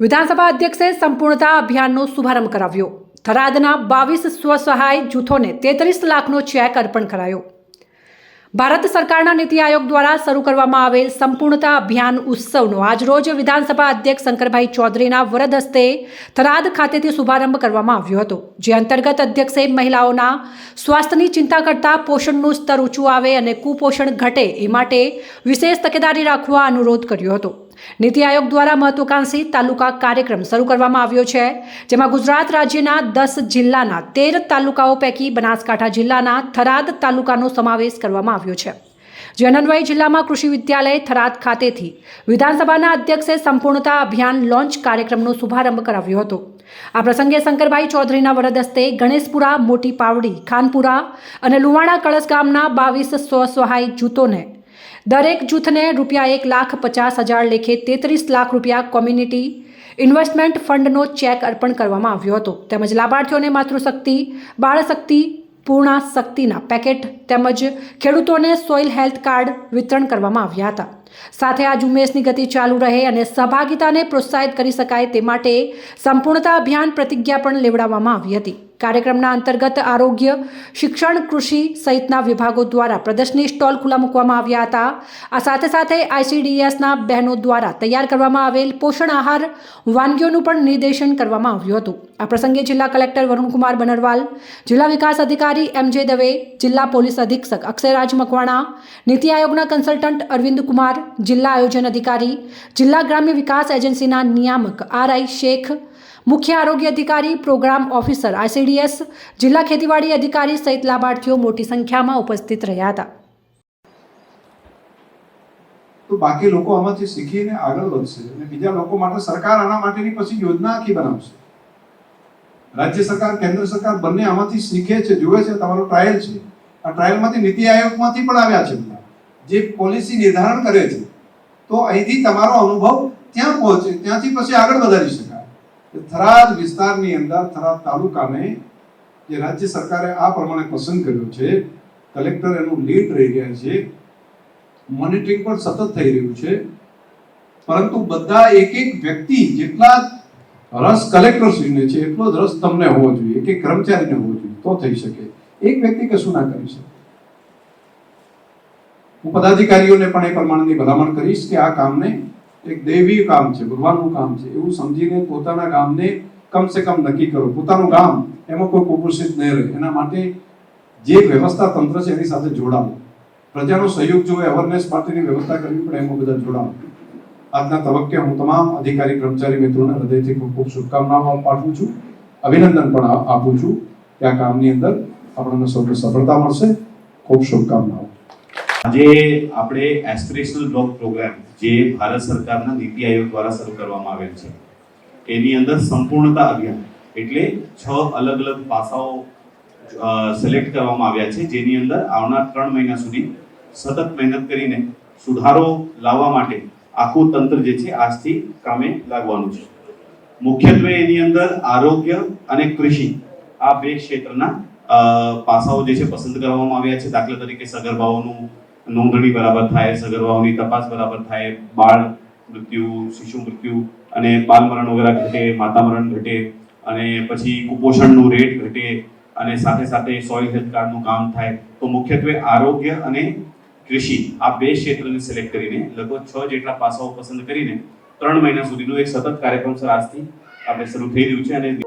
વિધાનસભા અધ્યક્ષે સંપૂર્ણતા અભિયાનનો શુભારંભ કરાવ્યો. થરાદના બાવીસ સ્વસહાય જૂથોને તેત્રીસ લાખનો ચેક અર્પણ કરાયો. ભારત સરકારના નીતિ આયોગ દ્વારા શરૂ કરવામાં આવેલ સંપૂર્ણતા અભિયાન ઉત્સવનો આજરોજ વિધાનસભા અધ્યક્ષ શંકરભાઈ ચૌધરીના વરદ હસ્તે થરાદ ખાતેથી શુભારંભ કરવામાં આવ્યો હતો, જે અંતર્ગત અધ્યક્ષે મહિલાઓના સ્વાસ્થ્યની ચિંતા કરતા પોષણનું સ્તર ઊંચું આવે અને કુપોષણ ઘટે એ માટે વિશેષ તકેદારી રાખવા અનુરોધ કર્યો હતો. નીતિ આયોગ દ્વારા મહત્વાકાંક્ષી તાલુકા કાર્યક્રમ શરૂ કરવામાં આવ્યો છે, જેમાં ગુજરાત રાજ્યના દસ જિલ્લાના તેર તાલુકાઓ પૈકી બનાસકાંઠા જિલ્લાના થરાદ તાલુકાનો સમાવેશ કરવામાં આવ્યો છે. જે જિલ્લામાં કૃષિ વિદ્યાલય થરાદ ખાતેથી વિધાનસભાના અધ્યક્ષે સંપૂર્ણતા અભિયાન લોન્ચ કાર્યક્રમનો શુભારંભ કરાવ્યો હતો. આ પ્રસંગે શંકરભાઈ ચૌધરીના વરદ હસ્તે ગણેશપુરા મોટી પાવડી ખાનપુરા અને લુવાણા કળશ ગામના બાવીસ સ્વસહાય જૂથોને દરેક જૂથને રૂપિયા એક લાખ પચાસ હજાર લેખે તેત્રીસ લાખ રૂપિયા કોમ્યુનિટી ઇન્વેસ્ટમેન્ટ ફંડનો ચેક અર્પણ કરવામાં આવ્યો હતો. તેમજ લાભાર્થીઓને માતૃશક્તિ, બાળશક્તિ પૂર્ણા શક્તિના પેકેટ તેમજ ખેડૂતોને સોઇલ હેલ્થ કાર્ડ વિતરણ કરવામાં આવ્યા હતા. સાથે આ ઝુંબેશની ગતિ ચાલુ રહે અને સહભાગિતાને પ્રોત્સાહિત કરી શકાય તે માટે સંપૂર્ણતા અભિયાન પ્રતિજ્ઞા પણ લેવડાવવામાં આવી હતી. કાર્યક્રમના અંતર્ગત આરોગ્ય, શિક્ષણ, કૃષિ સહિતના વિભાગો દ્વારા પ્રદર્શની સ્ટોલ ખુલ્લા મૂકવામાં આવ્યા હતા. આ સાથે સાથે આઈસીડીએસના બહેનો દ્વારા તૈયાર કરવામાં આવેલ પોષણ આહાર વાનગીઓનું પણ નિર્દેશન કરવામાં આવ્યું હતું. આ પ્રસંગે જિલ્લા કલેક્ટર વરુણકુમાર બનરવાલ, જિલ્લા વિકાસ અધિકારી એમ જે દવે, જિલ્લા પોલીસ અધિક્ષક અક્ષયરાજ મકવાણા, નીતિ આયોગના કન્સલ્ટન્ટ અરવિંદ કુમાર જિલ્લા આયોજન અધિકારી, જિલ્લા ગ્રામ્ય વિકાસ એજન્સીના નિયામક આર આઈ શેખ, મુખ્ય આરોગ્ય અધિકારી, પ્રોગ્રામ ઓફિસર આઈસીડીએસ જિલ્લા ખેતીવાડી અધિકારી સહિત લાભાર્થીઓ મોટી સંખ્યામાં ઉપસ્થિત રહ્યા હતા. તો બાકી લોકો આમાંથી શીખીને આગળ વધશે અને બીજા લોકો માટે સરકાર આના માટેની પછી યોજના આખી બનાવશે. રાજ્ય સરકાર, કેન્દ્ર સરકાર બંને આમાંથી શીખે છે, જુએ છે, તમારો ટ્રાયલ છે. આ ટ્રાયલમાંથી નીતિ આયોગમાંથી પણ આવ્યા છે બધા. જે પોલિસી નિર્ધારણ કરે છે, તો અહીંથી તમારો અનુભવ ત્યાં પહોંચે, ત્યાંથી પછી આગળ વધારી શકાય. થરાદ વિસ્તારની અંદર, થરાદ તાલુકાને જે રાજ્ય સરકારે આ પ્રમાણે પસંદ કર્યો છે, કલેક્ટર એનું લીડ રહી ગયા છે મોનિટરિંગ પણ સતત થઈ રહ્યું છે, પરંતુ બધા એક એક વ્યક્તિ જેટલા રસ કલેક્ટરશ્રીને છે, એટલો જ રસ તમને હોવો જોઈએ એક કર્મચારીને હોવો જોઈએ, તો થઈ શકે. એક વ્યક્તિ કશું ના કરી શકે. હું પદાધિકારીઓને પણ એ પ્રમાણેની ભલામણ કરીશ કે આ કામને એક દૈવી કામ છે, ભગવાનનું કામ છે, એવું સમજીને પોતાના ગામને કમસે કમ નક્કી કરો. પોતાનું ગામ એમાં કોઈ કુપોષિત નહીં રહે. એના માટે જે વ્યવસ્થા તંત્ર છે એની સાથે જોડાવો. પ્રજાનો સહયોગ જોઈએ અવેરનેસ પાર્ટીની વ્યવસ્થા કરવી પડે, એમાં બધા જોડાવો આજના તબક્કે હું તમામ અધિકારી, કર્મચારી મિત્રોને હૃદયથી ખૂબ ખૂબ શુભકામનાઓ પાઠવું છું. અભિનંદન પણ આપું છું કે આ કામની અંદર આપણને સૌને સફળતા મળશે. ખૂબ શુભકામનાઓ. આજે આપણે એસ્પિરેશનલ બ્લોક પ્રોગ્રામ જે ભારત સરકારના નીતિ આયોગ દ્વારા શરૂ કરવામાં આવેલ છે, એની અંદર સંપૂર્ણતા અભિયાન એટલે છ અલગ અલગ પાસાઓ સિલેક્ટ કરવામાં આવ્યા છે, જેની અંદર આવનાર ત્રણ મહિના સુધી સતત મહેનત કરીને સુધારો લાવવા માટે આખું તંત્ર જે છે આજથી કામે લાગવાનું છે. મુખ્યત્વે એની અંદર આરોગ્ય અને કૃષિ આ બે ક્ષેત્રના પાસાઓ જે છે પસંદ કરવામાં આવ્યા છે. દાખલા તરીકે સગર્ભાઓનું નોંધણી બરાબર થાય, સગર્ભાઓની તપાસ બરાબર થાય, બાળ મૃત્યુ, શિશુ મૃત્યુ અને બાલ મરણ વગેરે ઘટે માતા મરણ ઘટે અને પછી કુપોષણનું રેટ ઘટે અને સાથે સાથે સોઇલ હેલ્થ કાર્ડનું કામ થાય. તો મુખ્યત્વે આરોગ્ય અને કૃષિ આ બે ક્ષેત્રને સિલેક્ટ કરીને લગભગ છ જેટલા પાસાઓ પસંદ કરીને ત્રણ મહિના સુધીનો એક સતત કાર્યક્રમ સર આજથી આપણે શરૂ થઈ રહ્યું છે અને